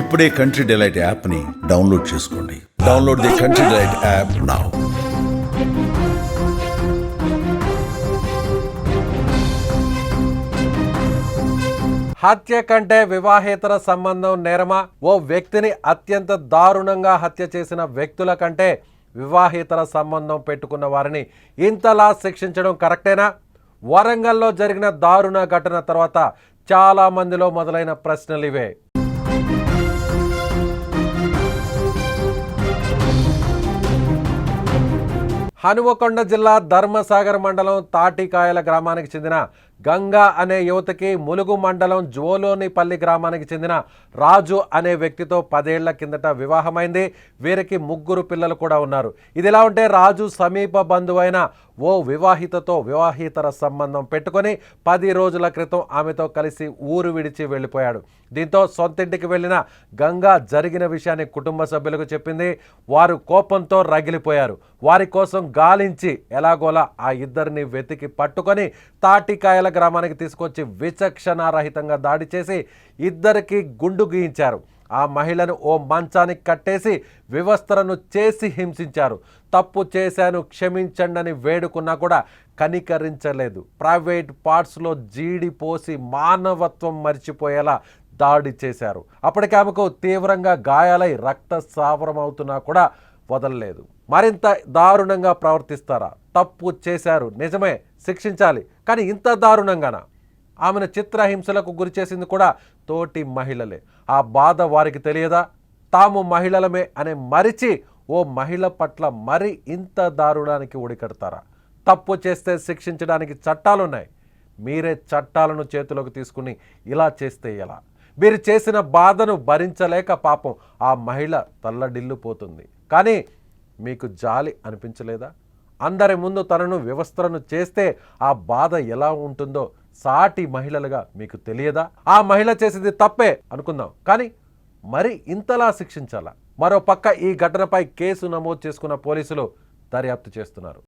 ఇప్పుడే country delight యాప్ని download చేసుకోండి. Download the Country Delight app now హత్య కంటే వివాహేతర సంబంధం నేరమా? ఓ వ్యక్తిని అత్యంత దారుణంగా హత్య చేసిన వ్యక్తుల కంటే వివాహేతర సంబంధం పెట్టుకున్న వారిని ఇంతలా శిక్షించడం కరెక్టేనా? వరంగల్లో జరిగిన దారుణ ఘటన తర్వాత చాలా మందిలో మొదలైన ప్రశ్నలు ఇవే. హనుమకొండ జిల్లా ధర్మసాగర్ మండలం తాటికాయల గ్రామానికి చెందిన గంగా అనే యువతకి ములుగు మండలం జోలోనిపల్లి గ్రామానికి చెందిన రాజు అనే వ్యక్తితో పదేళ్ళ కిందట వివాహమైంది. వీరికి ముగ్గురు పిల్లలు కూడా ఉన్నారు. ఇదిలా ఉంటే రాజు సమీప బంధువైన ఓ వివాహితతో వివాహితర సంబంధం పెట్టుకొని పది రోజుల క్రితం ఆమెతో కలిసి ఊరు విడిచి వెళ్ళిపోయాడు. దీంతో సొంతింటికి వెళ్ళిన గంగా జరిగిన విషయాన్ని కుటుంబ సభ్యులకు చెప్పింది. వారు కోపంతో రగిలిపోయారు. వారి కోసం గాలించి ఎలాగోలా ఆ ఇద్దరిని వెతికి పట్టుకొని తాటికాయల గ్రామానికి తీసుకొచ్చి విచక్షణారహితంగా దాడి చేసి ఇద్దరికి గుండు గీయించారు. ఆ మహిళను ఓ మంచానికి కట్టేసి వివస్త్రను చేసి హింసించారు. తప్పు చేశాను క్షమించండని వేడుకున్నా కూడా కనికరించలేదు. ప్రైవేట్ పార్ట్స్లో జీడి పోసి మానవత్వం మర్చిపోయేలా దాడి చేశారు. అప్పటికి ఆమెకు తీవ్రంగా గాయాలై రక్తస్రావరం అవుతున్నా కూడా వదలలేదు. మరింత దారుణంగా ప్రవర్తిస్తారా? తప్పు చేశారు. నిజమే శిక్షించాలి. కానీ ఇంత దారుణంగానా? ఆమెను చిత్రహింసలకు గురి చేసింది కూడా తోటి మహిళలే. ఆ బాధ వారికి తెలియదా? తాము మహిళలమే అనే మరిచి ఓ మహిళ పట్ల మరి ఇంత దారుణానికి ఉడికడతారా తప్పు చేస్తే శిక్షించడానికి చట్టాలున్నాయి. మీరే చట్టాలను చేతిలోకి తీసుకుని ఇలా చేస్తే ఎలా? మీరు చేసిన బాధను భరించలేక పాపం ఆ మహిళ తల్లడిల్లుపోతుంది. కానీ మీకు జాలి అనిపించలేదా? అందరి ముందు తనను వ్యవస్థలను చేస్తే ఆ బాధ ఎలా ఉంటుందో సాటి మహిళలుగా మీకు తెలియదా? ఆ మహిళ చేసింది తప్పే అనుకుందాం. కానీ మరి ఇంతలా శిక్షించాలా? మరో పక్క ఈ ఘటనపై కేసు నమోదు చేసుకున్న పోలీసులు దర్యాప్తు చేస్తున్నారు.